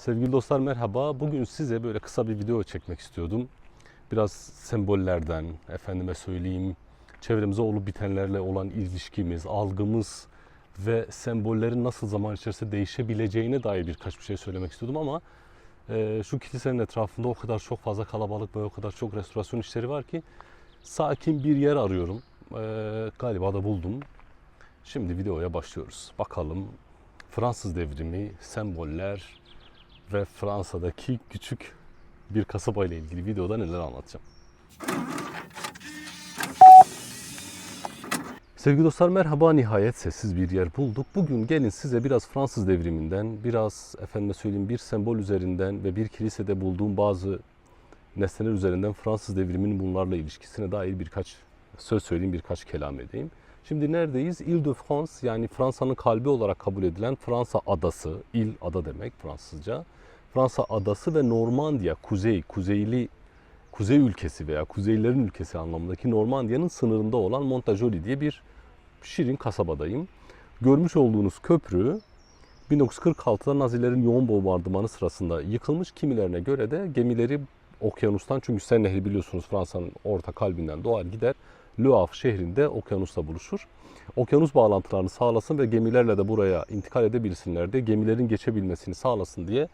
Sevgili dostlar merhaba. Bugün size böyle kısa bir video çekmek istiyordum. Biraz sembollerden, efendime söyleyeyim, çevremize olup bitenlerle olan ilişkimiz, algımız ve sembollerin nasıl zaman içerisinde değişebileceğine dair birkaç bir şey söylemek istiyordum ama e, şu kilisenin etrafında o kadar çok fazla kalabalık ve o kadar çok restorasyon işleri var ki sakin bir yer arıyorum. E, galiba da buldum. Şimdi videoya başlıyoruz. Bakalım Fransız devrimi, semboller, ve Fransa'daki küçük bir kasaba ile ilgili videoda neler anlatacağım. Sevgili dostlar merhaba nihayet sessiz bir yer bulduk. Bugün gelin size biraz Fransız devriminden, biraz efendime söyleyeyim bir sembol üzerinden ve bir kilisede bulduğum bazı nesneler üzerinden Fransız devriminin bunlarla ilişkisine dair birkaç söz söyleyeyim, birkaç kelam edeyim. Şimdi neredeyiz? Ile-de-France yani Fransa'nın kalbi olarak kabul edilen Fransa adası, il ada demek Fransızca. Fransa adası ve Normandiya, kuzey, kuzeyli kuzey ülkesi veya kuzeylerin ülkesi anlamındaki Normandiya'nın sınırında olan Montajoli diye bir şirin kasabadayım. Görmüş olduğunuz köprü 1946'da Nazilerin yoğun bombardımanı sırasında yıkılmış. Kimilerine göre de gemileri okyanustan çünkü Sen Nehri biliyorsunuz Fransa'nın orta kalbinden doğar gider. Le Havre şehrinde okyanusla buluşur. Okyanus bağlantılarını sağlasın ve gemilerle de buraya intikal edebilsinler diye gemilerin geçebilmesini sağlasın diye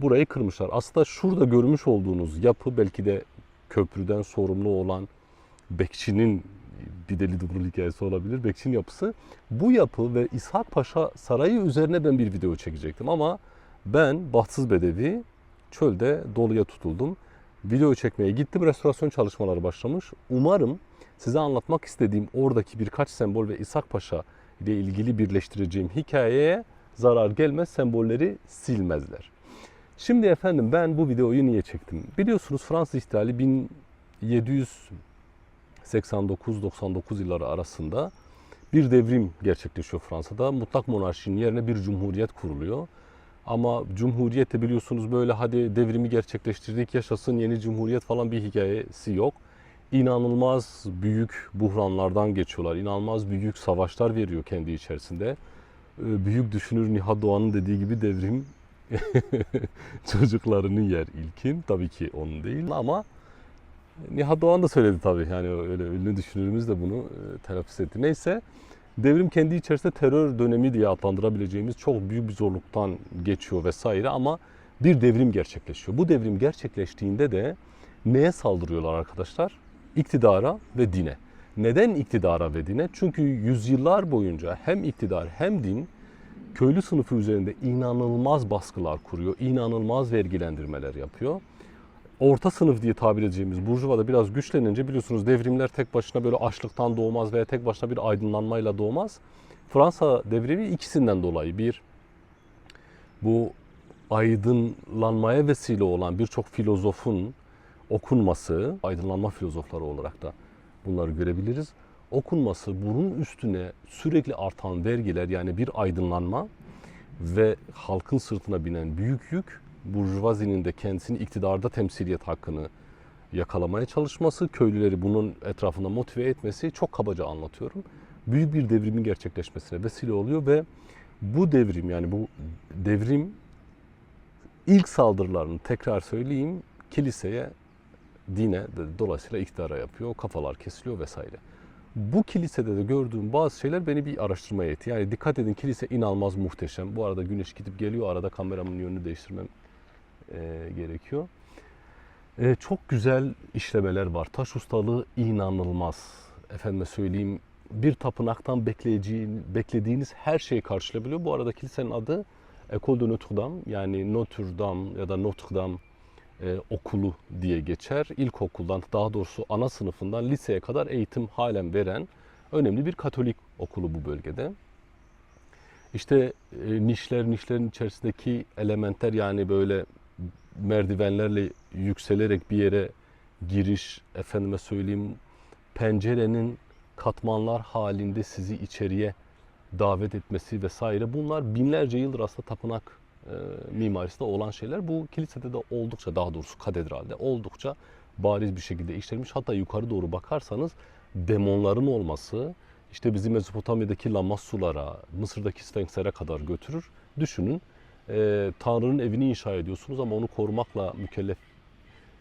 burayı kırmışlar. Aslında şurada görmüş olduğunuz yapı belki de köprüden sorumlu olan bekçinin bir deli dumrul hikayesi olabilir. Bekçinin yapısı. Bu yapı ve İshak Paşa Sarayı üzerine ben bir video çekecektim ama ben bahtsız bedevi çölde doluya tutuldum. Video çekmeye gittim. Restorasyon çalışmaları başlamış. Umarım size anlatmak istediğim oradaki birkaç sembol ve İshak Paşa ile ilgili birleştireceğim hikayeye zarar gelmez, sembolleri silmezler. Şimdi efendim ben bu videoyu niye çektim? Biliyorsunuz Fransız ihtilali 1789-99 yılları arasında bir devrim gerçekleşiyor Fransa'da. Mutlak monarşinin yerine bir cumhuriyet kuruluyor. Ama cumhuriyette biliyorsunuz böyle hadi devrimi gerçekleştirdik yaşasın yeni cumhuriyet falan bir hikayesi yok. İnanılmaz büyük buhranlardan geçiyorlar. İnanılmaz büyük savaşlar veriyor kendi içerisinde. Büyük düşünür Nihat Doğan'ın dediği gibi devrim çocuklarının yer ilkin. Tabii ki onun değil ama Nihat Doğan da söyledi tabii. Yani öyle ünlü düşünürümüz de bunu e, telaffuz etti. Neyse devrim kendi içerisinde terör dönemi diye adlandırabileceğimiz çok büyük bir zorluktan geçiyor vesaire ama bir devrim gerçekleşiyor. Bu devrim gerçekleştiğinde de neye saldırıyorlar arkadaşlar? İktidara ve dine. Neden iktidara ve dine? Çünkü yüzyıllar boyunca hem iktidar hem din köylü sınıfı üzerinde inanılmaz baskılar kuruyor, inanılmaz vergilendirmeler yapıyor. Orta sınıf diye tabir edeceğimiz Burjuva da biraz güçlenince biliyorsunuz devrimler tek başına böyle açlıktan doğmaz veya tek başına bir aydınlanmayla doğmaz. Fransa devrimi ikisinden dolayı bir bu aydınlanmaya vesile olan birçok filozofun okunması, aydınlanma filozofları olarak da bunları görebiliriz okunması bunun üstüne sürekli artan vergiler yani bir aydınlanma ve halkın sırtına binen büyük yük Burjuvazinin de kendisini iktidarda temsiliyet hakkını yakalamaya çalışması, köylüleri bunun etrafında motive etmesi çok kabaca anlatıyorum. Büyük bir devrimin gerçekleşmesine vesile oluyor ve bu devrim yani bu devrim ilk saldırılarını tekrar söyleyeyim kiliseye, dine dolayısıyla iktidara yapıyor. Kafalar kesiliyor vesaire bu kilisede de gördüğüm bazı şeyler beni bir araştırmaya etti. Yani dikkat edin kilise inanılmaz muhteşem. Bu arada güneş gidip geliyor. Arada kameramın yönünü değiştirmem e, gerekiyor. E, çok güzel işlemeler var. Taş ustalığı inanılmaz. Efendime söyleyeyim bir tapınaktan beklediğiniz her şeyi karşılayabiliyor. Bu arada kilisenin adı Ecole de Notre Dame yani Notre Dame ya da Notre Dame e, okulu diye geçer. İlkokuldan daha doğrusu ana sınıfından liseye kadar eğitim halen veren önemli bir Katolik okulu bu bölgede. İşte e, nişler, nişlerin içerisindeki elementler yani böyle merdivenlerle yükselerek bir yere giriş, efendime söyleyeyim pencerenin katmanlar halinde sizi içeriye davet etmesi vesaire bunlar binlerce yıldır aslında tapınak e, mimarisinde olan şeyler. Bu kilisede de oldukça daha doğrusu katedralde oldukça bariz bir şekilde işlenmiş. Hatta yukarı doğru bakarsanız demonların olması işte bizi Mezopotamya'daki Lamassulara, Mısır'daki Sfenks'lere kadar götürür. Düşünün e, Tanrı'nın evini inşa ediyorsunuz ama onu korumakla mükellef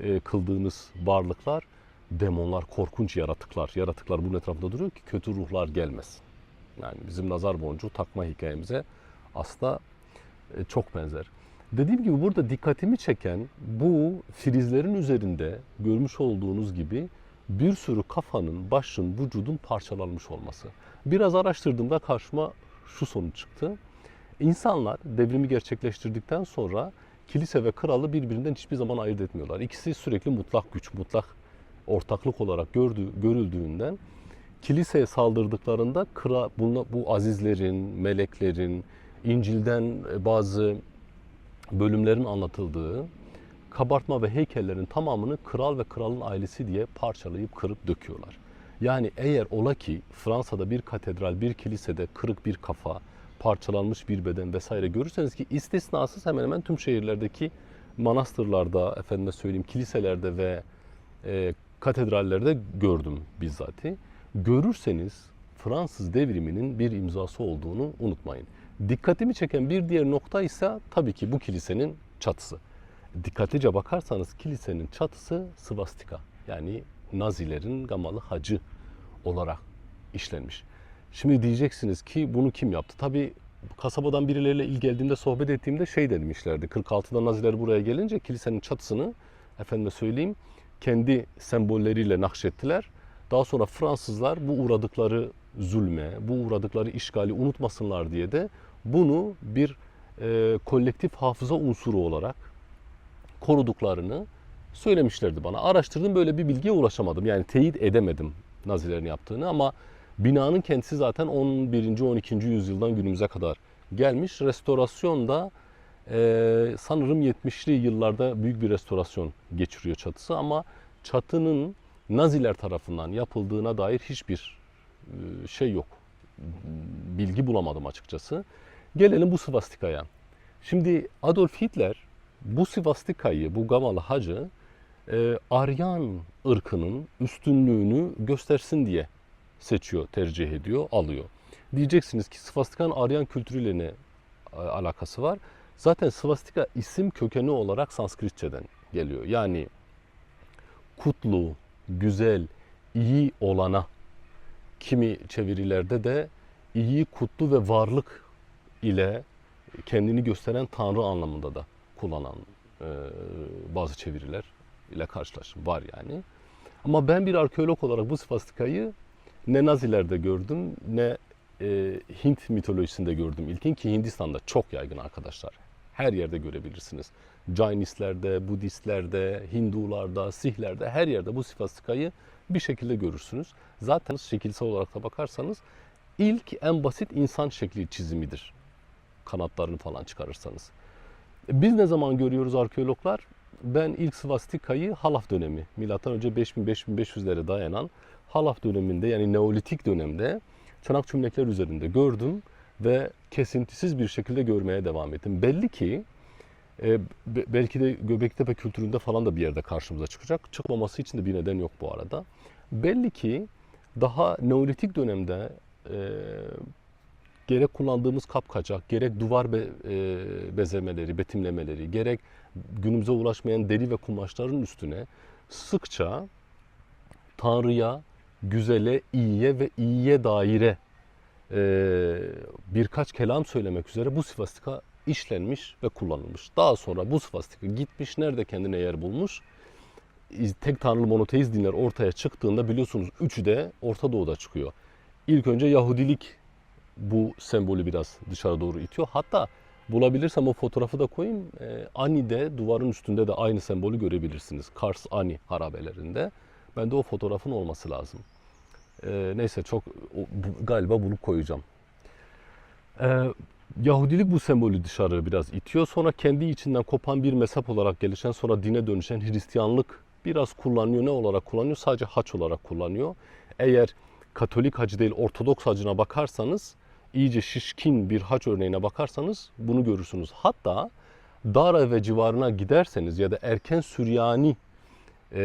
e, kıldığınız varlıklar demonlar, korkunç yaratıklar. Yaratıklar bunun etrafında duruyor ki kötü ruhlar gelmesin. Yani bizim nazar boncuğu takma hikayemize aslında çok benzer. Dediğim gibi burada dikkatimi çeken bu filizlerin üzerinde görmüş olduğunuz gibi bir sürü kafanın, başın, vücudun parçalanmış olması. Biraz araştırdığımda karşıma şu sonuç çıktı. İnsanlar devrimi gerçekleştirdikten sonra kilise ve kralı birbirinden hiçbir zaman ayırt etmiyorlar. İkisi sürekli mutlak güç, mutlak ortaklık olarak gördüğü, görüldüğünden kiliseye saldırdıklarında kra, bunu, bu azizlerin, meleklerin, İncil'den bazı bölümlerin anlatıldığı kabartma ve heykellerin tamamını kral ve kralın ailesi diye parçalayıp kırıp döküyorlar. Yani eğer ola ki Fransa'da bir katedral, bir kilisede kırık bir kafa, parçalanmış bir beden vesaire görürseniz ki istisnasız hemen hemen tüm şehirlerdeki manastırlarda, efendime söyleyeyim kiliselerde ve e, katedrallerde gördüm bizzati. Görürseniz Fransız devriminin bir imzası olduğunu unutmayın. Dikkatimi çeken bir diğer nokta ise tabii ki bu kilisenin çatısı. Dikkatlice bakarsanız kilisenin çatısı svastika. Yani Nazilerin gamalı hacı olarak işlenmiş. Şimdi diyeceksiniz ki bunu kim yaptı? Tabii kasabadan birileriyle il geldiğimde sohbet ettiğimde şey demişlerdi. 46'da Naziler buraya gelince kilisenin çatısını efendime söyleyeyim kendi sembolleriyle nakşettiler. Daha sonra Fransızlar bu uğradıkları zulme, bu uğradıkları işgali unutmasınlar diye de bunu bir e, kolektif hafıza unsuru olarak koruduklarını söylemişlerdi bana. Araştırdım böyle bir bilgiye ulaşamadım. Yani teyit edemedim Nazilerin yaptığını ama binanın kendisi zaten 11. 12. yüzyıldan günümüze kadar gelmiş. Restorasyon da e, sanırım 70'li yıllarda büyük bir restorasyon geçiriyor çatısı ama çatının Naziler tarafından yapıldığına dair hiçbir e, şey yok. Bilgi bulamadım açıkçası. Gelelim bu svastikaya. Şimdi Adolf Hitler bu svastikayı, bu gamalı hacı e, Aryan ırkının üstünlüğünü göstersin diye seçiyor, tercih ediyor, alıyor. Diyeceksiniz ki svastikanın Aryan kültürüyle ne alakası var? Zaten svastika isim kökeni olarak Sanskritçeden geliyor. Yani kutlu, güzel, iyi olana kimi çevirilerde de iyi, kutlu ve varlık ile kendini gösteren tanrı anlamında da kullanan e, bazı çeviriler ile karşılaştım. Var yani. Ama ben bir arkeolog olarak bu svastikayı ne Nazilerde gördüm ne e, Hint mitolojisinde gördüm. İlkin ki Hindistan'da çok yaygın arkadaşlar. Her yerde görebilirsiniz. Jainistlerde, Budistlerde, Hindularda, Sihlerde her yerde bu svastikayı bir şekilde görürsünüz. Zaten şekilsel olarak da bakarsanız ilk en basit insan şekli çizimidir. Kanatlarını falan çıkarırsanız. Biz ne zaman görüyoruz arkeologlar? Ben ilk svastikayı Halaf dönemi, milattan önce 5000-5500'lere dayanan Halaf döneminde yani Neolitik dönemde çanak çömlekler üzerinde gördüm ve kesintisiz bir şekilde görmeye devam ettim. Belli ki e, belki de Göbektepe kültüründe falan da bir yerde karşımıza çıkacak. Çıkmaması için de bir neden yok bu arada. Belli ki daha Neolitik dönemde e, gerek kullandığımız kapkacak, gerek duvar be, e, bezemeleri, betimlemeleri, gerek günümüze ulaşmayan deri ve kumaşların üstüne sıkça Tanrı'ya, güzele, iyiye ve iyiye daire e, birkaç kelam söylemek üzere bu svastika işlenmiş ve kullanılmış. Daha sonra bu svastika gitmiş, nerede kendine yer bulmuş? Tek tanrılı monoteist dinler ortaya çıktığında biliyorsunuz üçü de Orta Doğu'da çıkıyor. İlk önce Yahudilik bu sembolü biraz dışarı doğru itiyor. Hatta bulabilirsem o fotoğrafı da koyayım. Ee, Ani'de duvarın üstünde de aynı sembolü görebilirsiniz. Kars Ani harabelerinde. Ben de o fotoğrafın olması lazım. Ee, neyse çok galiba bulup koyacağım. Ee, Yahudilik bu sembolü dışarı biraz itiyor. Sonra kendi içinden kopan bir mezhep olarak gelişen sonra dine dönüşen Hristiyanlık biraz kullanıyor. Ne olarak kullanıyor? Sadece haç olarak kullanıyor. Eğer Katolik hacı değil Ortodoks hacına bakarsanız iyice şişkin bir haç örneğine bakarsanız bunu görürsünüz. Hatta Dara ve civarına giderseniz ya da erken Süryani e,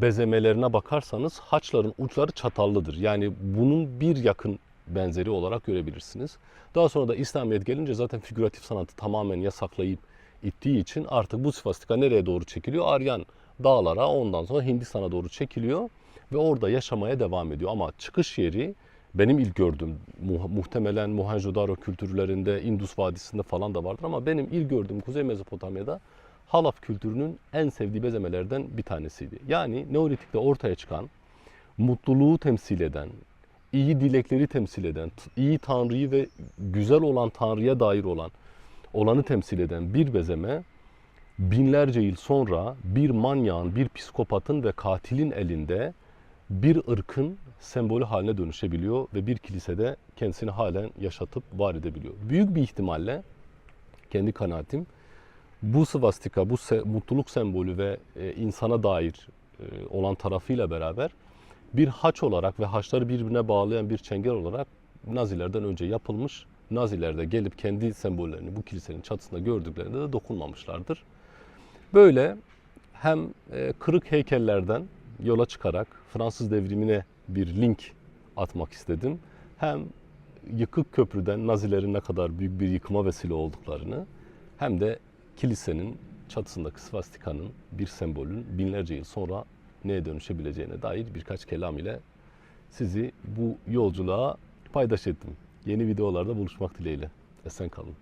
bezemelerine bakarsanız haçların uçları çatallıdır. Yani bunun bir yakın benzeri olarak görebilirsiniz. Daha sonra da İslamiyet gelince zaten figüratif sanatı tamamen yasaklayıp ittiği için artık bu svastika nereye doğru çekiliyor? Aryan dağlara ondan sonra Hindistan'a doğru çekiliyor ve orada yaşamaya devam ediyor. Ama çıkış yeri benim ilk gördüğüm mu- muhtemelen Mohenjo-Daro kültürlerinde Indus Vadisi'nde falan da vardır ama benim ilk gördüğüm Kuzey Mezopotamya'da Halaf kültürünün en sevdiği bezemelerden bir tanesiydi. Yani Neolitik'te ortaya çıkan mutluluğu temsil eden, iyi dilekleri temsil eden, iyi Tanrı'yı ve güzel olan Tanrı'ya dair olan olanı temsil eden bir bezeme binlerce yıl sonra bir manyağın, bir psikopatın ve katilin elinde bir ırkın sembolü haline dönüşebiliyor ve bir kilisede kendisini halen yaşatıp var edebiliyor. Büyük bir ihtimalle kendi kanaatim bu svastika, bu se- mutluluk sembolü ve e, insana dair e, olan tarafıyla beraber bir haç olarak ve haçları birbirine bağlayan bir çengel olarak Nazilerden önce yapılmış. Naziler de gelip kendi sembollerini bu kilisenin çatısında gördüklerinde de dokunmamışlardır. Böyle hem e, kırık heykellerden yola çıkarak Fransız devrimine bir link atmak istedim. Hem yıkık köprüden Nazilerin ne kadar büyük bir yıkıma vesile olduklarını hem de kilisenin çatısındaki svastikanın bir sembolün binlerce yıl sonra neye dönüşebileceğine dair birkaç kelam ile sizi bu yolculuğa paydaş ettim. Yeni videolarda buluşmak dileğiyle. Esen kalın.